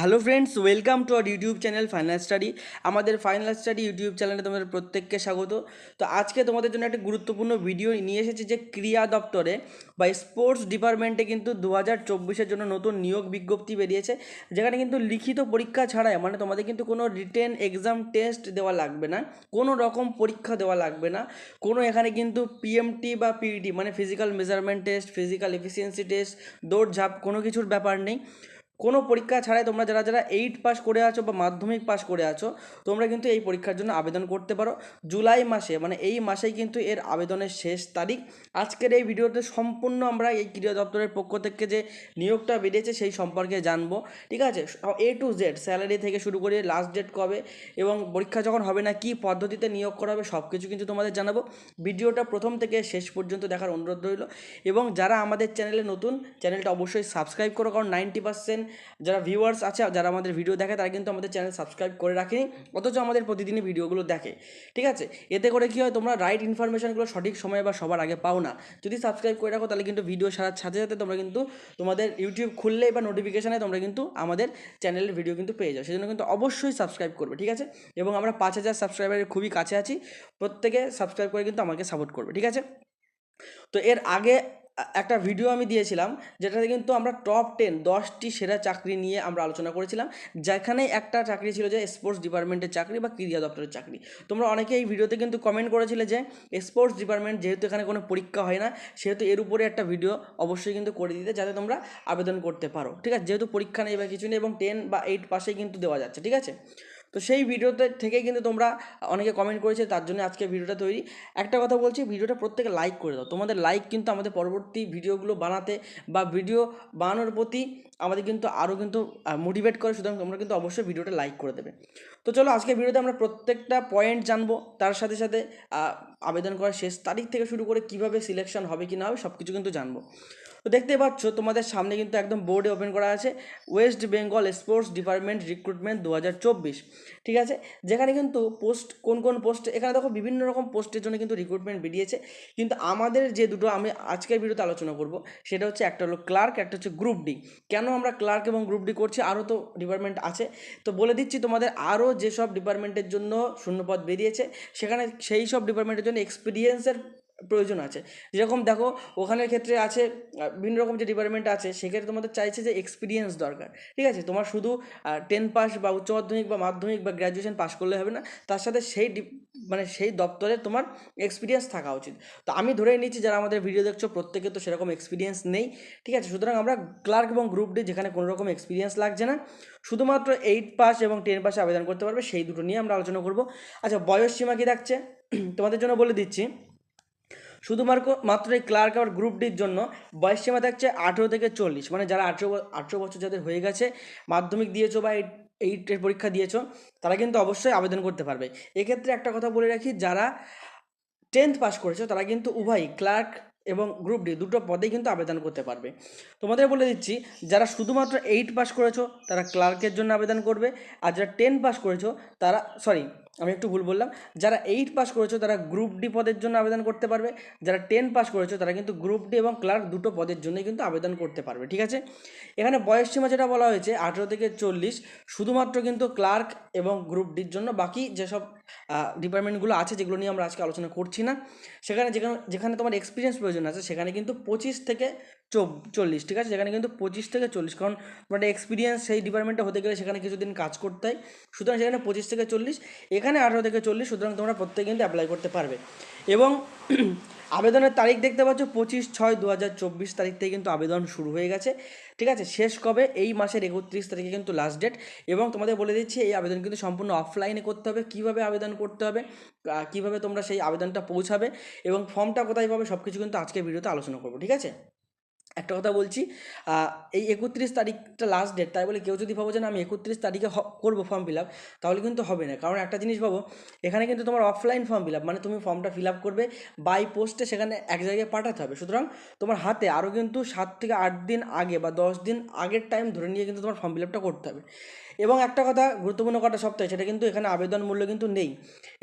Hello friends welcome to our YouTube channel final study আমাদের final study YouTube চ্যানেলে তোমাদের প্রত্যেককে স্বাগত। তো আজকে তোমাদের জন্য একটা গুরুত্বপূর্ণ ভিডিও নিয়ে এসেছে যে ক্রীড়া দপ্তরে বা স্পোর্টস ডিপার্টমেন্টে কিন্তু দু হাজার জন্য নতুন নিয়োগ বিজ্ঞপ্তি বেরিয়েছে, যেখানে কিন্তু লিখিত পরীক্ষা ছাড়াই মানে তোমাদের কিন্তু কোনো রিটেন এক্সাম টেস্ট দেওয়া লাগবে না, কোনো রকম পরীক্ষা দেওয়া লাগবে না, কোনো এখানে কিন্তু পিএমটি বা পিইটি মানে physical measurement test physical efficiency test দৌড়ঝাঁপ, কোনো কিছুর ব্যাপার নেই। কোনো পরীক্ষা ছাড়াই তোমরা যারা যারা এইট পাস করে আছো বা মাধ্যমিক পাস করে আছো, তোমরা কিন্তু এই পরীক্ষার জন্য আবেদন করতে পারো। জুলাই মাসে মানে এই মাসেই কিন্তু এর আবেদনের শেষ তারিখ। আজকের এই ভিডিওতে সম্পূর্ণ আমরা এই ক্রীড়া দপ্তরের পক্ষ থেকে যে নিয়োগটা বেরিয়েছে সেই সম্পর্কে জানব। ঠিক আছে? এ টু জেড স্যালারি থেকে শুরু করে লাস্ট ডেট কবে এবং পরীক্ষা যখন হবে না, কী পদ্ধতিতে নিয়োগ করা হবে সব কিছু কিন্তু তোমাদের জানাব। ভিডিওটা প্রথম থেকে শেষ পর্যন্ত দেখার অনুরোধ রইল। এবং যারা আমাদের চ্যানেলে নতুন, চ্যানেলটা অবশ্যই সাবস্ক্রাইব করো, কারণ নাইনটি পার্সেন্ট যারা ভিউয়ার্স আছে, যারা আমাদের ভিডিও দেখে, তারা কিন্তু আমাদের চ্যানেল সাবস্ক্রাইব করে রাখেনি অথচ আমাদের প্রতিদিনই ভিডিওগুলো দেখে। ঠিক আছে? এতে করে কী হয়, তোমরা রাইট ইনফরমেশনগুলো সঠিক সময়ে বা সবার আগে পাও না। যদি সাবস্ক্রাইব করে রাখো, তাহলে কিন্তু ভিডিও সারার সাথে সাথে তোমরা কিন্তু তোমাদের ইউটিউব খুললে বা নোটিফিকেশানে তোমরা কিন্তু আমাদের চ্যানেলের ভিডিও কিন্তু পেয়ে যাও। সেজন্য কিন্তু অবশ্যই সাবস্ক্রাইব করবে, ঠিক আছে? এবং আমরা পাঁচ হাজার সাবস্ক্রাইবারের খুবই কাছে আছি। প্রত্যেকে সাবস্ক্রাইব করে কিন্তু আমাকে সাপোর্ট করবে, ঠিক আছে? তো এর আগে একটা ভিডিও আমি দিয়েছিলাম, যেটাতে কিন্তু আমরা টপ টেন দশটি সেরা চাকরি নিয়ে আমরা আলোচনা করেছিলাম, যেখানে একটা চাকরি ছিল যে স্পোর্টস ডিপার্টমেন্টের চাকরি বা ক্রীড়া দপ্তরের চাকরি। তোমরা অনেকে এই ভিডিওতে কিন্তু কমেন্ট করেছিলে যে স্পোর্টস ডিপার্টমেন্ট যেহেতু এখানে কোনো পরীক্ষা হয় না, সেহেতু এর উপরে একটা ভিডিও অবশ্যই কিন্তু করে দিতে, যাতে তোমরা আবেদন করতে পারো। ঠিক আছে? যেহেতু পরীক্ষা নেই বা কিছু নেই এবং টেন বা এইট পাশেই কিন্তু দেওয়া যাচ্ছে, ঠিক আছে? তো সেই ভিডিওতে থেকে কিন্তু তোমরা অনেকে কমেন্ট করেছে, তার জন্য আজকে ভিডিওটা তৈরি। একটা কথা বলছি, ভিডিওটা প্রত্যেকে লাইক করে দাও। তোমাদের লাইক কিন্তু আমাদের পরবর্তী ভিডিওগুলো বানাতে বা ভিডিও বানানোর প্রতি আমাদের কিন্তু আরও কিন্তু মোটিভেট করে। সুতরাং তোমরা কিন্তু অবশ্যই ভিডিওটা লাইক করে দেবে। তো চলো আজকে ভিডিওতে আমরা প্রত্যেকটা পয়েন্ট জানব। তার সাথে সাথে আবেদন করার শেষ তারিখ থেকে শুরু করে কীভাবে সিলেকশন হবে কি না হবে সব কিছু কিন্তু জানব। তো দেখতে পাচ্ছ, তোমাদের সামনে কিন্তু একদম বোর্ডে ওপেন করা আছে West Bengal sports department recruitment দু হাজার চব্বিশ। ঠিক আছে? যেখানে কিন্তু পোস্ট কোন কোন পোস্ট এখানে দেখো বিভিন্ন রকম পোস্টের জন্য কিন্তু রিক্রুটমেন্ট বেরিয়েছে। কিন্তু আমাদের যে দুটো আমি আজকের ভিডিওতে আলোচনা করব, সেটা হচ্ছে একটা হলো ক্লার্ক একটা হচ্ছে গ্রুপ ডি কেন আমরা ক্লার্ক এবং গ্রুপ ডি করছি, আরও তো ডিপার্টমেন্ট আছে। তো বলে দিচ্ছি তোমাদের, আরও যেসব ডিপার্টমেন্টের জন্য শূন্যপদ বেরিয়েছে, সেখানে সেই সব ডিপার্টমেন্টের জন্য এক্সপিরিয়েন্সের প্রয়োজন আছে। যেরকম দেখো, ওখানের ক্ষেত্রে আছে বিভিন্ন রকম যে ডিপার্টমেন্ট আছে, সেক্ষেত্রে তোমাদের চাইছে যে এক্সপিরিয়েন্স দরকার। ঠিক আছে? তোমার শুধু টেন পাস বা উচ্চ মাধ্যমিক বা মাধ্যমিক বা গ্র্যাজুয়েশন পাস করলে হবে না, তার সাথে সেই মানে সেই দপ্তরে তোমার এক্সপিরিয়েন্স থাকা উচিত। তো আমি ধরে নিচ্ছি, যারা আমাদের ভিডিও দেখছ, প্রত্যেকে তো সেরকম এক্সপিরিয়েন্স নেই। ঠিক আছে? সুতরাং আমরা ক্লার্ক এবং গ্রুপ ডি যেখানে কোনো রকম এক্সপিরিয়েন্স লাগছে না, শুধুমাত্র এইট পাস এবং টেন পাসে আবেদন করতে পারবে, সেই দুটো নিয়ে আমরা আলোচনা করব। আচ্ছা বয়স সীমা কী থাকছে? তোমাদের জন্য বলে দিচ্ছি শুধুমাত্র, মাত্র এই ক্লার্ক আর গ্রুপ ডির জন্য বয়স সীমা থাকছে আঠেরো থেকে চল্লিশ। মানে যারা আঠেরো আঠেরো বছর যাদের হয়ে গেছে, মাধ্যমিক দিয়েছ বা এইটের পরীক্ষা দিয়েছ, তারা কিন্তু অবশ্যই আবেদন করতে পারবে। এক্ষেত্রে একটা কথা বলে রাখি, যারা টেন্থ পাস করেছ, তারা কিন্তু উভয়ই ক্লার্ক এবং গ্রুপ ডি দুটো পদেই কিন্তু আবেদন করতে পারবে। তোমাদের বলে দিচ্ছি, যারা শুধুমাত্র এইট পাস করেছ, তারা ক্লার্কের জন্য আবেদন করবে, আর যারা টেন পাস করেছ, তারা সরি আমি একটু ভুল বললাম। যারা এইট পাস করেছ, তারা গ্রুপ ডি পদের জন্য আবেদন করতে পারবে। যারা টেন পাস করেছ, তারা কিন্তু গ্রুপ ডি এবং ক্লার্ক দুটো পদের জন্যই কিন্তু আবেদন করতে পারবে, ঠিক আছে? এখানে বয়স সীমা যেটা বলা হয়েছে, আঠেরো থেকে চল্লিশ, শুধুমাত্র কিন্তু ক্লার্ক এবং গ্রুপ ডির জন্য। বাকি যেসব ডিপার্টমেন্টগুলো আছে, যেগুলো নিয়ে আমরা আজকে আলোচনা করছি না, সেখানে যেখানে যেখানে তোমার এক্সপিরিয়েন্স প্রয়োজন আছে, সেখানে কিন্তু পঁচিশ থেকে চল্লিশ, ঠিক আছে? সেখানে কিন্তু পঁচিশ থেকে চল্লিশ, কারণ তোমার এক্সপিরিয়েন্স সেই ডিপার্টমেন্টে হতে গেলে সেখানে কিছুদিন কাজ করতে হয়। সুতরাং সেখানে পঁচিশ থেকে চল্লিশ, এখানে আঠেরো থেকে চল্লিশ, সুতরাং তোমরা প্রত্যেকে কিন্তু অ্যাপ্লাই করতে পারবে। এবং আবেদনের তারিখ দেখতে পাচ্ছ, পঁচিশ ছয় দু হাজার চব্বিশ তারিখ থেকে কিন্তু আবেদন শুরু হয়ে গেছে। ঠিক আছে? শেষ কবে? এই মাসের একত্রিশ তারিখে কিন্তু লাস্ট ডেট এবং তোমাদের বলে দিচ্ছি, এই আবেদন কিন্তু সম্পূর্ণ অফলাইনে করতে হবে। কীভাবে আবেদন করতে হবে? কীভাবে তোমরা সেই আবেদনটা পৌঁছাবে? এবং ফর্মটা কোথায় পাবে? সব কিছু কিন্তু আজকের ভিডিওতে আলোচনা করব, ঠিক আছে? একটা কথা বলছি এই একত্রিশ তারিখটা লাস্ট ডেট তাই বলে কেউ যদি ভাবো যে না, আমি একত্রিশ তারিখে করব ফর্ম ফিল আপ তাহলে কিন্তু হবে না। কারণ একটা জিনিস ভাবো, এখানে কিন্তু তোমার অফলাইন ফর্ম ফিল আপ মানে তুমি ফর্মটা ফিল আপ করবে বাই পোস্টে সেখানে এক জায়গায় পাঠাতে হবে। সুতরাং তোমার হাতে আরও কিন্তু সাত থেকে আট দিন আগে বা দশ দিন আগের টাইম ধরে নিয়ে কিন্তু তোমার ফর্ম ফিল আপটা করতে হবে। এবং একটা কথা গুরুত্বপূর্ণ কথা সপ্তাহে সেটা কিন্তু এখানে আবেদন মূল্য কিন্তু নেই।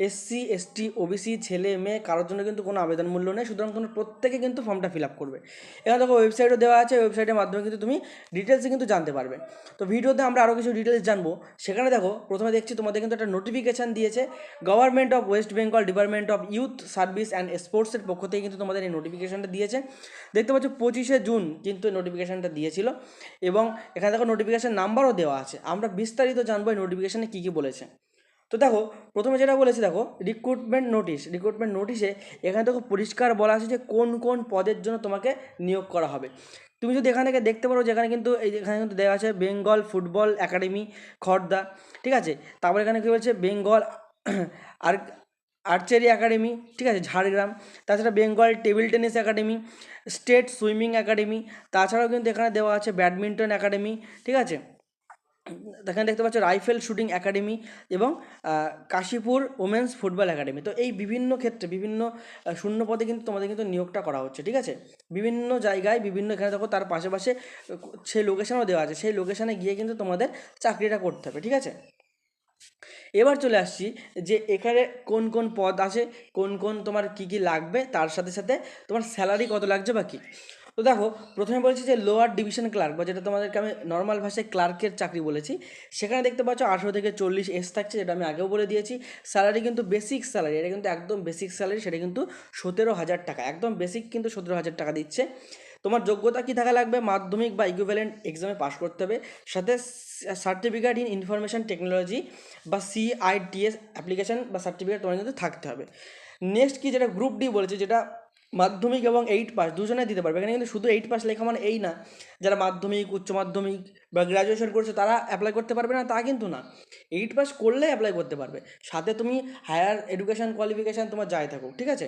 এসসি এসটি ওবিসি ছেলে, মেয়ে, কারোর জন্য কিন্তু কোনো আবেদন মূল্য নেই, সুতরাং তোমরা প্রত্যেকে কিন্তু ফর্মটা ফিল আপ করবে। এখানে দেখো ওয়েবসাইট ওয়েবসাইটও দেওয়া আছে ওয়েবসাইটের মাধ্যমে কিন্তু তুমি ডিটেলসে কিন্তু জানতে পারবে। তো ভিডিওতে আমরা আরও কিছু ডিটেলস জানব। সেখানে দেখো, প্রথমে দেখছি তোমাদের কিন্তু একটা নোটিফিকেশান দিয়েছে government of West Bengal department of youth service and স্পোর্টসের পক্ষ থেকে কিন্তু তোমাদের এই নোটিফিকেশানটা দিয়েছে। দেখতে পাচ্ছ পঁচিশে জুন কিন্তু এই নোটিফিকেশানটা দিয়েছিল এবং এখানে দেখো নোটিফিকেশান নাম্বারও দেওয়া আছে। আমরা বিস্তারিত জানব এই নোটিফিকেশানে কী কী বলেছে। তো দেখো, প্রথমে যেটা বলেছি, দেখো রিক্রুটমেন্ট নোটিশ রিক্রুটমেন্ট নোটিশে এখানে দেখো পরিষ্কার বলা আছে যে কোন কোন পদের জন্য তোমাকে নিয়োগ করা হবে। তুমি যদি এখানে থেকে দেখতে পারো যেখানে কিন্তু, এই এখানে কিন্তু দেওয়া আছে বেঙ্গল ফুটবল একাডেমি খর্দা, ঠিক আছে? তারপর এখানে কী বলছে? বেঙ্গল আর আর্চারি একাডেমি ঠিক আছে? ঝাড়গ্রাম। তাছাড়া Bengal table tennis academy state swimming academy তাছাড়াও কিন্তু এখানে দেওয়া আছে ব্যাডমিন্টন একাডেমি ঠিক আছে? এখানে দেখতে পাচ্ছ রাইফেল শুটিং একাডেমি এবং কাশীপুর ওমেন্স ফুটবল একাডেমি। তো এই বিভিন্ন ক্ষেত্রে বিভিন্ন শূন্য পদে কিন্তু তোমাদের কিন্তু নিয়োগটা করা হচ্ছে ঠিক আছে? বিভিন্ন জায়গায় বিভিন্ন এখানে দেখো তার পাশে পাশে আহ, সেই লোকেশনও দেওয়া আছে। সেই লোকেশানে গিয়ে কিন্তু তোমাদের চাকরিটা করতে হবে ঠিক আছে? এবার চলে আসছি যে এখানে কোন কোন পদ আছে কোন কোন তোমার কি কি লাগবে তার সাথে সাথে তোমার স্যালারি কত লাগছে বা কী? তো দেখো, প্রথমে বলছি যে লোয়ার ডিভিশন ক্লার্ক বা যেটা তোমাদেরকে আমি নর্মাল ভাষায় ক্লার্কের চাকরি বলেছি, সেখানে দেখতে পাচ্ছ আঠেরো থেকে চল্লিশ এস থাকছে, যেটা আমি আগেও বলে দিয়েছি। স্যালারি কিন্তু বেসিক স্যালারি এটা কিন্তু একদম বেসিক স্যালারি সেটা কিন্তু সতেরো হাজার টাকা, একদম বেসিক কিন্তু সতেরো হাজার টাকা দিচ্ছে। তোমার যোগ্যতা কী থাকা লাগবে? মাধ্যমিক বা ইকুইভ্যালেন্ট এক্সামে পাস করতে হবে। সাথে সার্টিফিকেট ইন ইনফরমেশন টেকনোলজি বা সিআইটিএস অ্যাপ্লিকেশান বা সার্টিফিকেট তোমার কিন্তু থাকতে হবে। নেক্সট কি, যেটা গ্রুপ ডি বলেছে, যেটা মাধ্যমিক এবং এইট পাস দুজনে দিতে পারবে। এখানে কিন্তু শুধু এইট পাস লেখা মানে এই না, যারা মাধ্যমিক, উচ্চ মাধ্যমিক বা গ্র্যাজুয়েশন করছে, তারা অ্যাপ্লাই করতে পারবে না, তা কিন্তু না। এইট পাস করলে অ্যাপ্লাই করতে পারবে। সাথে তুমি হায়ার এডুকেশন কোয়ালিফিকেশান তোমার যাই থাকুক ঠিক আছে?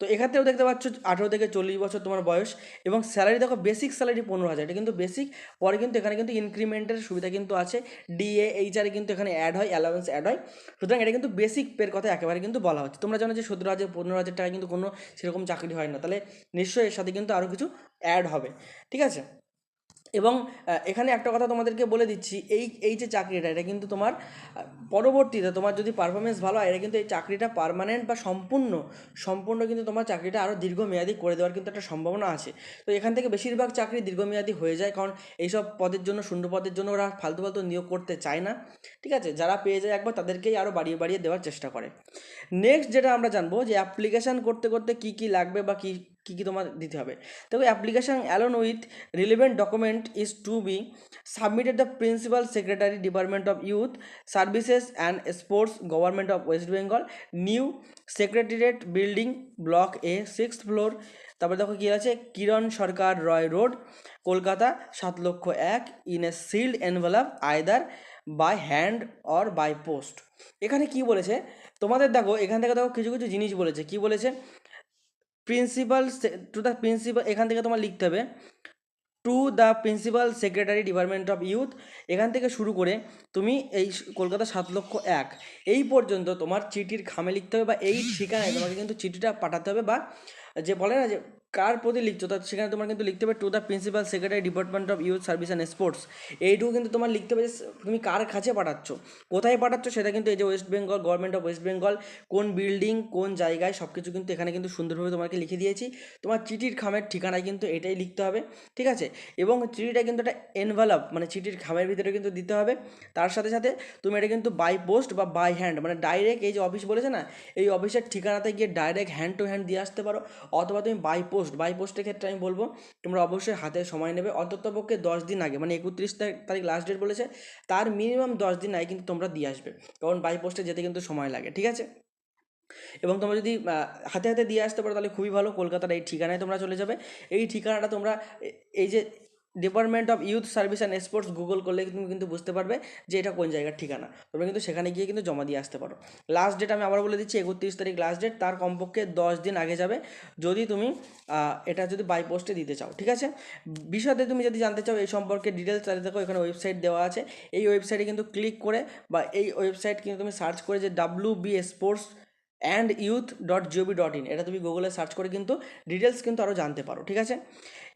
তো এক্ষেত্রেও দেখতে পাচ্ছ, আঠেরো থেকে চল্লিশ বছর তোমার বয়স এবং স্যালারি দেখো বেসিক স্যালারি পনেরো হাজার। এটা কিন্তু বেসিক পরে কিন্তু এখানে কিন্তু ইনক্রিমেন্টের সুবিধা কিন্তু আছে। ডিএ এইচআরে কিন্তু এখানে অ্যাড হয় অ্যালাউন্স অ্যাড হয়। সুতরাং এটা কিন্তু বেসিক পের কথা একেবারে কিন্তু বলা হচ্ছে। তোমরা জানো যে সতেরো হাজার, পনেরো হাজার টাকা কিন্তু কোনো সেরকম চাকরি হয় না। তাহলে নিশ্চয়ই এর সাথে কিন্তু আরও কিছু অ্যাড হবে, ঠিক আছে? এবং এখানে একটা কথা তোমাদেরকে বলে দিচ্ছি, এই এই যে চাকরিটা, এটা কিন্তু তোমার পরবর্তীতে তোমার যদি পারফরমেন্স ভালো হয়, এটা কিন্তু এই চাকরিটা পারমানেন্ট বা সম্পূর্ণ সম্পূর্ণ কিন্তু তোমার চাকরিটা আরও দীর্ঘমেয়াদী করে দেওয়ার কিন্তু একটা সম্ভাবনা আছে। তো এখান থেকে বেশিরভাগ চাকরি দীর্ঘমেয়াদী হয়ে যায়, কারণ এইসব পদের জন্য, শূন্য পদের জন্য ওরা ফালতু ফালতু নিয়োগ করতে চায় না, ঠিক আছে? যারা পেয়ে যায় একবার তাদেরকেই আরও বাড়িয়ে বাড়িয়ে দেওয়ার চেষ্টা করে। নেক্সট যেটা আমরা জানব যে অ্যাপ্লিকেশান করতে করতে কী কী লাগবে বা কী কী কী তোমার দিতে হবে। দেখো application along with relevant document is to be submitted the principal secretary department of youth services and sports government of West Bengal new secretariat building block A sixth floor তারপরে দেখো কী আছে, কিরণ সরকার রয় রোড, কলকাতা, সাত লক্ষ এক in a sealed envelope either by hand or by post এখানে কি বলেছে, তোমাদের দেখো, এখান থেকে দেখো কিছু কিছু জিনিস বলেছে। কি বলেছে প্রিন্সিপাল টু দ্য প্রিন্সিপাল এখান থেকে তোমার লিখতে হবে to the principal secretary department of youth এখান থেকে শুরু করে তুমি এই কলকাতা সাত লক্ষ এক। এই পর্যন্ত তোমার চিঠির খামে লিখতে হবে বা এই ঠিকানায় তোমাকে কিন্তু চিঠিটা পাঠাতে হবে বা যে বলে না যে কার প্রতি লিখছো তা সেখানে তোমার কিন্তু লিখতে হবে to the principal secretary department of youth service and sports এইটুকু কিন্তু তোমার লিখতে হবে তুমি কার কাছে পাঠাচ্ছ? কোথায় পাঠাচ্ছ? সেটা কিন্তু এই যে West Bengal government of West Bengal কোন বিল্ডিং কোন জায়গায় সব কিছু কিন্তু এখানে কিন্তু সুন্দরভাবে তোমাকে লিখে দিয়েছি। তোমার চিঠির খামের ঠিকানায় কিন্তু এটাই লিখতে হবে, ঠিক আছে? এবং চিঠিটা কিন্তু একটা এনভেলপ মানে চিঠির খামের ভিতরে কিন্তু দিতে হবে। তার সাথে সাথে তুমি এটা কিন্তু বাই পোস্ট বা বাই হ্যান্ড মানে ডাইরেক্ট এই যে অফিস বলেছে না, এই অফিসের ঠিকানাতে গিয়ে ডাইরেক্ট হ্যান্ড টু হ্যান্ড দিয়ে আসতে পারো, অথবা তুমি বাই পোস্ট বাই পোস্টের ক্ষেত্রে আমি বলব, তোমরা অবশ্যই হাতে সময় নেবে। অন্ততপক্ষে দশ দিন আগে মানে একত্রিশ তারিখ লাস্ট ডেট বলেছে, তার মিনিমাম দশ দিন আগে কিন্তু তোমরা দিয়ে আসবে। কারণ বাই পোস্টে যেতে কিন্তু সময় লাগে, ঠিক আছে? এবং তোমরা যদি হাতে হাতে দিয়ে আসতে পারো, তাহলে খুবই ভালো। কলকাতার এই ঠিকানায় তোমরা চলে যাবে। এই ঠিকানাটা তোমরা এই যে department of youth service and sports Google করলে তুমি কিন্তু বুঝতে পারবে যে এটা কোন জায়গার ঠিকানা। তোমরা কিন্তু সেখানে গিয়ে কিন্তু জমা দিয়ে আসতে পারো। লাস্ট ডেট আমি আবার বলে দিচ্ছি, একত্রিশ তারিখ লাস্ট ডেট তার কমপক্ষে দশ দিন আগে যাবে। যদি তুমি এটা যদি বাই পোস্টে দিতে চাও, ঠিক আছে? বিষয়তে তুমি যদি জানতে চাও, এই সম্পর্কে ডিটেলস তাহলে দেখো, এখানে ওয়েবসাইট দেওয়া আছে। এই ওয়েবসাইটে কিন্তু ক্লিক করে বা এই ওয়েবসাইট কিন্তু তুমি সার্চ করে যে W B sports and youth dot G O V dot in এটা তুমি গুগলে সার্চ করে কিন্তু ডিটেলস কিন্তু আরও জানতে পারো, ঠিক আছে?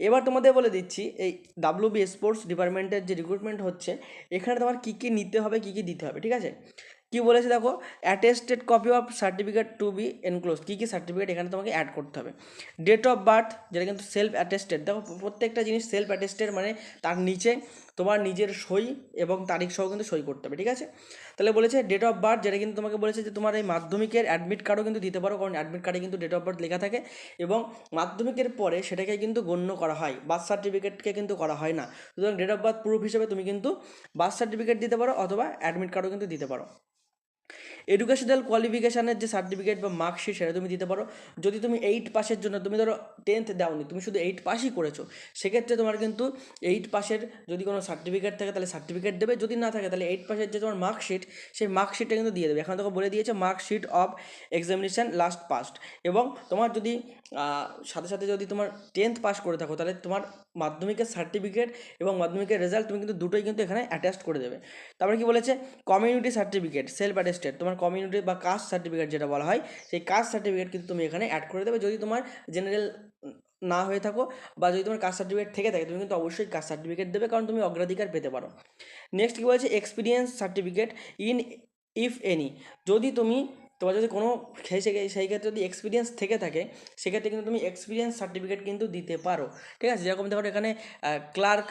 এবার তোমাদের বলে দিচ্ছি, এই ডাব্লিউ বি স্পোর্টস ডিপার্টমেন্টের যে রিক্রুটমেন্ট হচ্ছে, এখানে তোমার কী কী নিতে হবে, কী কী দিতে হবে, ঠিক আছে? কি বলেছে দেখো attested copy of certificate to be enclose কী কী সার্টিফিকেট এখানে তোমাকে অ্যাড করতে হবে? ডেট অফ বার্থ যেটা কিন্তু সেলফ অ্যাটেস্টেড দেখো প্রত্যেকটা জিনিস সেলফ অ্যাটেস্টেড মানে তার নিচে তোমার নিজের সই এবং তারিখ সহ কিন্তু সই করতে হবে, ঠিক আছে? তাহলে বলেছে ডেট অফ বার্থ যেটা কিন্তু তোমাকে বলেছে যে তোমার এই মাধ্যমিকের অ্যাডমিট কার্ডও কিন্তু দিতে পারো, কারণ অ্যাডমিট কার্ডে কিন্তু ডেট অফ বার্থ লেখা থাকে এবং মাধ্যমিকের পরে সেটাকে কিন্তু গণ্য করা হয় বার্থ সার্টিফিকেটকে কিন্তু করা হয় না। সুতরাং ডেট অফ বার্থ প্রুফ হিসেবে তুমি কিন্তু বার্থ সার্টিফিকেট দিতে পারো অথবা অ্যাডমিট কার্ডও কিন্তু দিতে পারো। এডুকেশনাল কোয়ালিফিকেশানের যে সার্টিফিকেট বা মার্কশিট সেটা তুমি দিতে পারো। যদি তুমি এইট পাসের জন্য, তুমি ধরো টেন্থ দাওনি, তুমি শুধু এইট পাসই করেছ, সেক্ষেত্রে তোমার কিন্তু এইট পাসের যদি কোনো সার্টিফিকেট থাকে তাহলে সার্টিফিকেট দেবে, যদি না থাকে তাহলে এইট পাসের যে তোমার মার্কশিট সেই মার্কশিটটা কিন্তু দিয়ে দেবে। এখন তোকে বলে দিয়েছে marksheet of examination last past এবং তোমার যদি সাথে সাথে যদি তোমার টেন্থ পাস করে থাকো, তাহলে তোমার মাধ্যমিকের সার্টিফিকেট এবং মাধ্যমিকের রেজাল্ট তুমি কিন্তু দুটোই কিন্তু এখানে অ্যাটাচড করে দেবে। তারপরে কি বলেছে? কমিউনিটি সার্টিফিকেট সেলফ অ্যাটেস্টেড তোমার কমিউনিটি বা কাস্ট সার্টিফিকেট যেটা বলা হয়, সেই কাস্ট সার্টিফিকেট কিন্তু তুমি এখানে অ্যাড করে দেবে। যদি তোমার জেনারেল না হয়ে থাকো বা যদি তোমার কাস্ট সার্টিফিকেট থেকে থাকে, তুমি কিন্তু অবশ্যই কাস্ট সার্টিফিকেট দেবে, কারণ তুমি অগ্রাধিকার পেতে পারো। নেক্সট কী বলছে? Experience certificate in if any যদি তুমি, তোমার যদি কোনো সেই ক্ষেত্রে যদি এক্সপিরিয়েন্স থেকে থাকে, সেক্ষেত্রে কিন্তু তুমি এক্সপিরিয়েন্স সার্টিফিকেট কিন্তু দিতে পারো। ঠিক আছে? যেরকম দেখো এখানে ক্লার্ক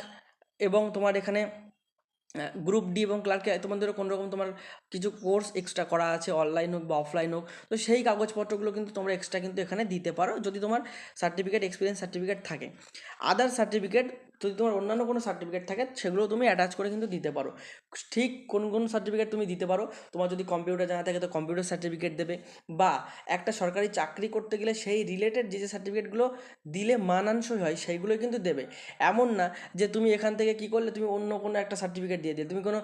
এবং তোমার এখানে গ্রুপ ডি এবং ক্লার্কে তোমাদের কোনো রকম তোমার কিছু কোর্স এক্সট্রা করা আছে অনলাইন হোক বা অফলাইন হোক, তো সেই কাগজপত্রগুলো কিন্তু তোমরা এক্সট্রা কিন্তু এখানে দিতে পারো যদি তোমার সার্টিফিকেট এক্সপিরিয়েন্স সার্টিফিকেট থাকে। আদার সার্টিফিকেট যদি তোমার অন্যান্য কোনো সার্টিফিকেট থাকে, সেগুলো তুমি অ্যাটাচ করে কিন্তু দিতে পারো। ঠিক কোন কোন সার্টিফিকেট তুমি দিতে পারো, তোমার যদি কম্পিউটার জানা থাকে তো কম্পিউটার সার্টিফিকেট দেবে, বা একটা সরকারি চাকরি করতে গেলে সেই রিলেটেড যে যে সার্টিফিকেটগুলো দিলে মানানসই হয় সেইগুলো কিন্তু দেবে। এমন না যে তুমি এখান থেকে কী করলে, তুমি অন্য কোনো একটা সার্টিফিকেট দিয়ে দিলে। তুমি কোনো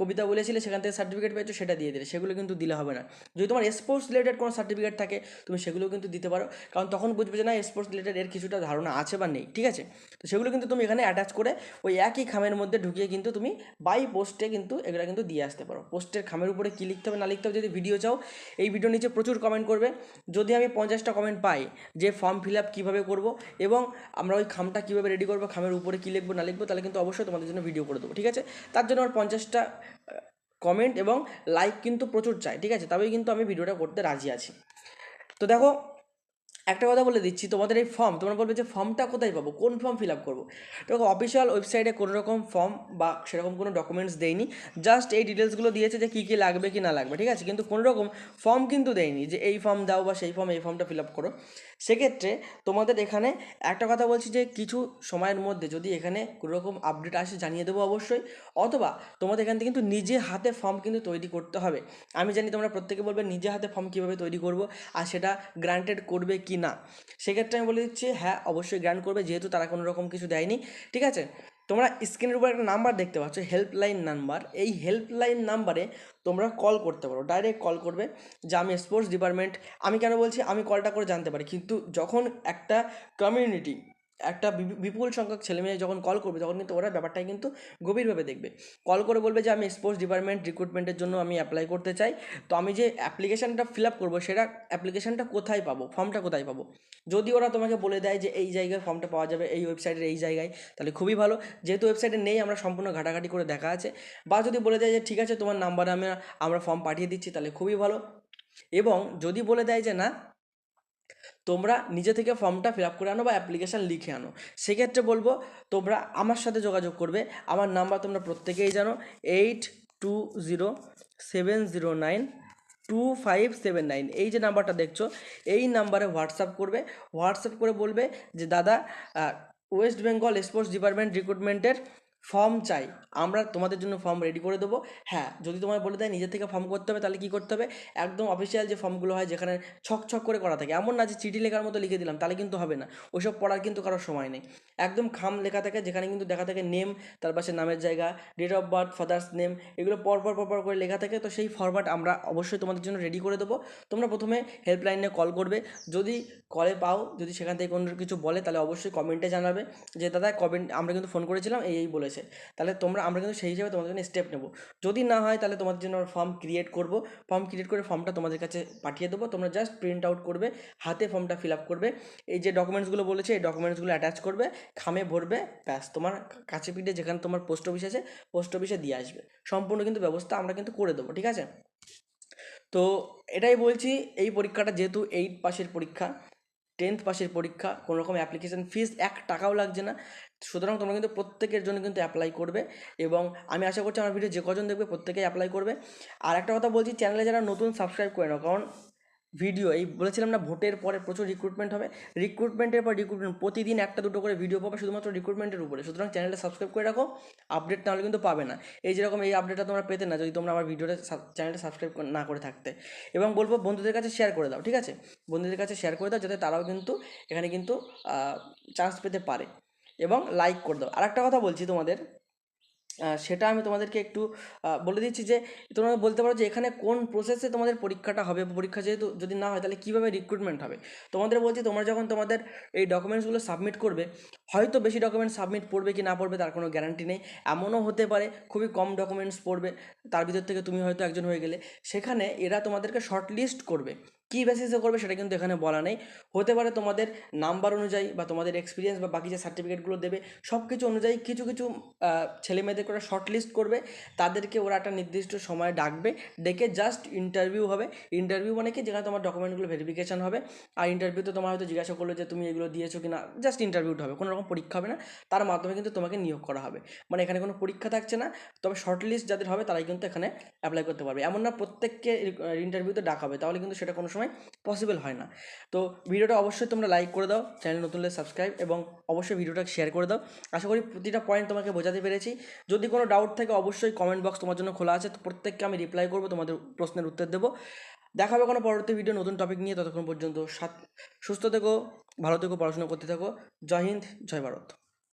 কবিতা বলেছিলে, সেখান থেকে সার্টিফিকেট পেয়েছ সেটা দিয়ে দিলে, সেগুলো কিন্তু দিলে হবে না। যদি তোমার স্পোর্টস রিলেটেড কোনো সার্টিফিকেট থাকে, তুমি সেগুলো কিন্তু দিতে পারো। কারণ তখন বুঝবে যে না স্পোর্টস রিলেটেড এর কিছুটা ধারণা আছে বা নেই, ঠিক আছে? তো সেগুলো কিন্তু তুমি এখানে অ্যাটাচ করে ওই একই খামের মধ্যে ঢুকিয়ে কিন্তু তুমি বাই পোস্টে কিন্তু এগুলো কিন্তু দিয়ে আসতে পারো। পোস্টের খামের উপরে কী লিখতে হবে না লিখতে হবে যদি ভিডিও চাও, এই ভিডিও নিচে প্রচুর কমেন্ট করবে। যদি আমি পঞ্চাশটা কমেন্ট পাই যে ফর্ম ফিল আপ কীভাবে করব এবং আমরা ওই খামটা কীভাবে রেডি করব, খামের উপরে কী লিখব না লিখব, তাহলে কিন্তু অবশ্যই তোমাদের জন্য ভিডিও করে দেবো, ঠিক আছে? তার জন্য আমার পঞ্চাশটা কমেন্ট এবং লাইক কিন্তু প্রচুর চাই ঠিক আছে? তবেই কিন্তু আমি ভিডিওটা করতে রাজি আছি। তো দেখো একটা কথা বলে দিচ্ছি, তোমাদের এই ফর্ম তোমরা বলবে যে ফর্মটা কোথায় পাবো, কোন ফর্ম ফিল আপ করব? তো অফিসিয়াল ওয়েবসাইটে কোনো রকম ফর্ম বা সেরকম কোনো ডকুমেন্টস দেয়নি জাস্ট এই ডিটেলসগুলো দিয়েছে যে কী কী লাগবে, কি না লাগবে, ঠিক আছে? কিন্তু কোনো রকম ফর্ম কিন্তু দেয়নি যে এই ফর্ম দাও বা সেই ফর্ম এই ফর্মটা ফিল আপ করো। সেক্ষেত্রে তোমাদের এখানে একটা কথা বলছি যে কিছু সময়ের মধ্যে যদি এখানে কোনো রকম আপডেট আসে, জানিয়ে দেবো অবশ্যই। অথবা তোমাদের এখান থেকে কিন্তু নিজে হাতে ফর্ম কিন্তু তৈরি করতে হবে। আমি জানি তোমরা প্রত্যেকে বলবে, নিজে হাতে ফর্ম কীভাবে তৈরি করব? আর সেটা গ্রান্টেড করবে কি না? সেক্ষেত্রে আমি বলে দিচ্ছি হ্যাঁ অবশ্যই গ্রান্ট করবে, যেহেতু তারা কোনো রকম কিছু দেয়নি, ঠিক আছে? তোমরা স্ক্রিনের উপর একটা নাম্বার দেখতে পাচ্ছ হেল্পলাইন নাম্বার এই হেল্পলাইন নাম্বারে তোমরা কল করতে পারো ডাইরেক্ট কল করবে যে আমি স্পোর্টস ডিপার্টমেন্ট আমি কেন বলছি, আমি কলটা করে জানতে পারি। কিন্তু যখন একটা কমিউনিটি একটা বিপু- বিপুল সংখ্যক ছেলেমেয়ে যখন কল করবে, তখন কিন্তু ওরা ব্যাপারটাই কিন্তু গভীরভাবে দেখবে। কল করে বলবে যে, আমি স্পোর্টস ডিপার্টমেন্ট রিক্রুটমেন্টের জন্য আমি অ্যাপ্লাই করতে চাই। তো আমি যে অ্যাপ্লিকেশানটা ফিল আপ করব, সেটা অ্যাপ্লিকেশানটা কোথায় পাবো? ফর্মটা কোথায় পাবো? যদি ওরা তোমাকে বলে দেয় যে, এই জায়গায় ফর্মটা পাওয়া যাবে, এই ওয়েবসাইটের এই জায়গায়, তাহলে খুবই ভালো। যেহেতু ওয়েবসাইটে নেই, আমরা সম্পূর্ণ ঘাটাঘাটি করে দেখা আছে। বা যদি বলে দেয় যে, ঠিক আছে, তোমার নাম্বারে আমি, আমরা ফর্ম পাঠিয়ে দিচ্ছি, তাহলে খুবই ভালো। এবং যদি বলে দেয় যে, না তোমরা নিজে থেকে ফর্মটা ফিল আপ করে আনো বা অ্যাপ্লিকেশান লিখে আনো। সেক্ষেত্রে বলব, তোমরা আমার সাথে যোগাযোগ করবে। আমার নাম্বার তোমরা প্রত্যেকেই জানো, eight two zero seven zero nine two five seven nine. এই যে নাম্বারটা দেখছ, এই নাম্বারে হোয়াটসঅ্যাপ করবে। হোয়াটসঅ্যাপ করে বলবে যে, দাদা ওয়েস্ট বেঙ্গল স্পোর্টস ডিপার্টমেন্ট রিক্রুটমেন্টের ফর্ম চাই, আমরা তোমাদের জন্য ফর্ম রেডি করে দেবো। হ্যাঁ যদি তোমায় বলে দেয়, নিজে থেকে ফর্ম করতে হবে, তাহলে কী করতে হবে? একদম অফিসিয়াল যে ফর্মগুলো হয়, যেখানে ছক ছক করে করা থাকে। এমন না যে চিঠি লেখার মতো লিখে দিলাম, তাহলে কিন্তু হবে না। ওইসব পড়ার কিন্তু কারোর সময় নেই। একদম খাম লেখা থাকে, যেখানে কিন্তু দেখা থাকে নেম তার পাশে নামের জায়গা date of birth father's name এগুলো পরপর পরপর করে লেখা থাকে। তো সেই ফরম্যাট আমরা অবশ্যই তোমাদের জন্য রেডি করে দেবো। তোমরা প্রথমে হেল্পলাইনে কল করবে। যদি কলে পাও, যদি সেখান থেকে কোনো কিছু বলে, তাহলে অবশ্যই কমেন্টে জানাবে যে, দাদা কমেন্ট আমরা কিন্তু ফোন করেছিলাম, এই এই বলেছে তাহলে তোমরা, আমরা কিন্তু সেই হিসাবে তোমাদের জন্য স্টেপ নেব। যদি না হয় তাহলে তোমাদের জন্য ফর্ম ক্রিয়েট করব। ফর্ম ক্রিয়েট করে ফর্মটা তোমাদের কাছে পাঠিয়ে দেবো। তোমরা জাস্ট প্রিন্ট আউট করবে, হাতে ফর্মটা ফিল আপ করবে। এই যে ডকুমেন্টসগুলো বলেছে, এই ডকুমেন্টসগুলো অ্যাটাচ করবে, খামে ভরবে, ব্যাস, তোমার কাছে পিঠে যেখানে তোমার পোস্ট অফিস আছে পোস্ট অফিসে দিয়ে আসবে। সম্পূর্ণ কিন্তু ব্যবস্থা আমরা কিন্তু করে দেবো, ঠিক আছে? তো এটাই বলছি, এই পরীক্ষাটা যেহেতু এইট পাসের পরীক্ষা টেন্থ পাসের পরীক্ষা কোনো রকম অ্যাপ্লিকেশন ফিস এক টাকাও লাগছে না। সুতরাং তোমরা কিন্তু প্রত্যেকের জন্য কিন্তু অ্যাপ্লাই করবে এবং আমি আশা করছি আমার ভিডিও যে কজন দেখবে প্রত্যেকেই অ্যাপ্লাই করবে। আর একটা কথা বলছি চ্যানেলে যারা নতুন সাবস্ক্রাইব করে নাও, কারণ ভিডিও এই বলেছিলাম না, ভোটের পরে প্রচুর রিক্রুটমেন্ট হবে। রিক্রুটমেন্টের পর রিক্রুটমেন্ট প্রতিদিন একটা দুটো করে ভিডিও পাবে শুধুমাত্র রিক্রুটমেন্টের উপরে। সুতরাং চ্যানেলটা সাবস্ক্রাইব করে রাখো আপডেট নাহলে কিন্তু পাবে না। এই যেরকম এই আপডেটটা তোমরা পেতে না, যদি তোমরা আমার ভিডিওটা চ্যানেলটা সাবস্ক্রাইব না করে থাকতে। এবং বলব, বন্ধুদের কাছে শেয়ার করে দাও, ঠিক আছে? বন্ধুদের কাছে শেয়ার করে দাও, যাতে তারাও কিন্তু, এখানে কিন্তু চান্স পেতে পারে। এবং লাইক করে দাও। আর একটা কথা বলছি তোমাদের সেটা আমি তোমাদেরকে একটু বলে দিচ্ছি যে, তোমরা বলতে পারো যে এখানে কোন প্রসেসে তোমাদের পরীক্ষাটা হবে? পরীক্ষা যেহেতু যদি না হয়, তাহলে কীভাবে রিক্রুটমেন্ট হবে? তোমাদের বলছি, তোমরা যখন তোমাদের এই ডকুমেন্টসগুলো সাবমিট করবে, হয়তো বেশি ডকুমেন্টস সাবমিট পড়বে কি না পড়বে তার কোনো গ্যারান্টি নেই। এমনও হতে পারে, খুবই কম ডকুমেন্টস পড়বে, তার ভিতর থেকে তুমি হয়তো একজন হয়ে গেলে। সেখানে এরা তোমাদেরকে শর্ট লিস্ট করবে। কী বেসিসে করবে সেটা কিন্তু এখানে বলা নেই। হতে পারে তোমাদের নাম্বার অনুযায়ী বা তোমাদের এক্সপিরিয়েন্স বা বাকি যে সার্টিফিকেটগুলো দেবে সব কিছু অনুযায়ী কিছু কিছু ছেলে মেয়েদেরকে ওরা শর্ট লিস্ট করবে। তাদেরকে ওরা একটা নির্দিষ্ট সময় ডাকবে ডেকে জাস্ট ইন্টারভিউ হবে। ইন্টারভিউ মানে কি? যেখানে তোমার ডকুমেন্টগুলো ভেরিফিকেশন হবে। আর ইন্টারভিউতে তোমার হয়তো জিজ্ঞাসা করল যে, তুমি এগুলো দিয়েছ কি না জাস্ট ইন্টারভিউটা হবে। কোনো রকম পরীক্ষা হবে না। তার মাধ্যমে কিন্তু তোমাকে নিয়োগ করা হবে। মানে এখানে কোনো পরীক্ষা থাকছে না। তবে শর্ট লিস্ট যাদের হবে, তারাই কিন্তু এখানে অ্যাপ্লাই করতে পারবে। এমন না প্রত্যেককে ইন্টারভিউতে ডাকা হবে। তাহলে কিন্তু সেটা কোনো সময় পসিবল হয় না। তো ভিডিওটা অবশ্যই তোমরা লাইক করে দাও চ্যানেল নতুন হলে সাবস্ক্রাইব এবং অবশ্যই ভিডিওটা শেয়ার করে দাও। আশা করি প্রতিটা পয়েন্ট তোমাকে বোঝাতে পেরেছি। যদি কোনো ডাউট থাকে অবশ্যই কমেন্ট বক্স তোমার জন্য খোলা আছে, তো প্রত্যেককে আমি রিপ্লাই করব, তোমাদের প্রশ্নের উত্তর দেবো। দেখা হবে কোনো পরবর্তী ভিডিও নতুন টপিক নিয়ে, ততক্ষণ পর্যন্ত সুস্থ থেকো, ভালো থেকো, পড়াশোনা করতে থাকো। জয় হিন্দ, জয় ভারত।